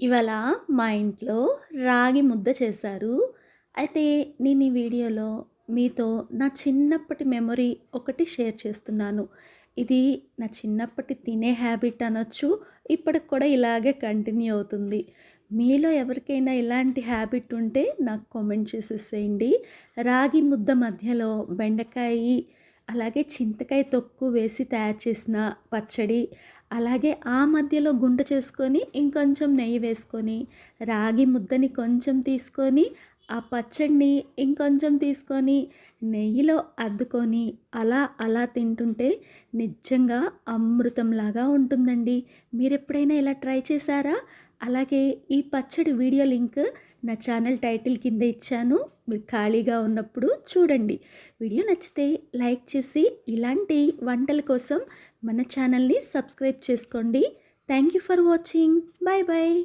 ఇవాళ మా ఇంట్లో రాగి ముద్ద చేశారు. అయితే నేను ఈ వీడియోలో మీతో నా చిన్నప్పటి మెమొరీ ఒకటి షేర్ చేస్తున్నాను. ఇది నా చిన్నప్పటి తినే హ్యాబిట్ అనొచ్చు. ఇప్పటికి కూడా ఇలాగే కంటిన్యూ అవుతుంది. మీలో ఎవరికైనా ఇలాంటి హ్యాబిట్ ఉంటే నాకు కామెంట్ చేసేసేయండి. రాగి ముద్ద మధ్యలో బెండకాయి, అలాగే చింతకాయ తొక్కు వేసి తయారు చేసిన పచ్చడి, అలాగే ఆ మధ్యలో గుంట చేసుకొని ఇంకొంచెం నెయ్యి వేసుకొని, రాగి ముద్దని కొంచెం తీసుకొని, ఆ పచ్చడిని ఇంకొంచెం తీసుకొని, నెయ్యిలో అద్దుకొని అలా అలా తింటుంటే నిజంగా అమృతంలాగా ఉంటుందండి. మీరు ఎప్పుడైనా ఇలా ట్రై చేశారా? అలాగే ఈ పచ్చడి వీడియో లింక్ నా ఛానల్ టైటిల్ కింద ఇచ్చాను. మీరు ఖాళీగా ఉన్నప్పుడు చూడండి. వీడియో నచ్చితే లైక్ చేసి ఇలాంటి వంటల కోసం మన ఛానల్‌ని సబ్స్క్రైబ్ చేసుకోండి. Thank you for watching. Bye bye.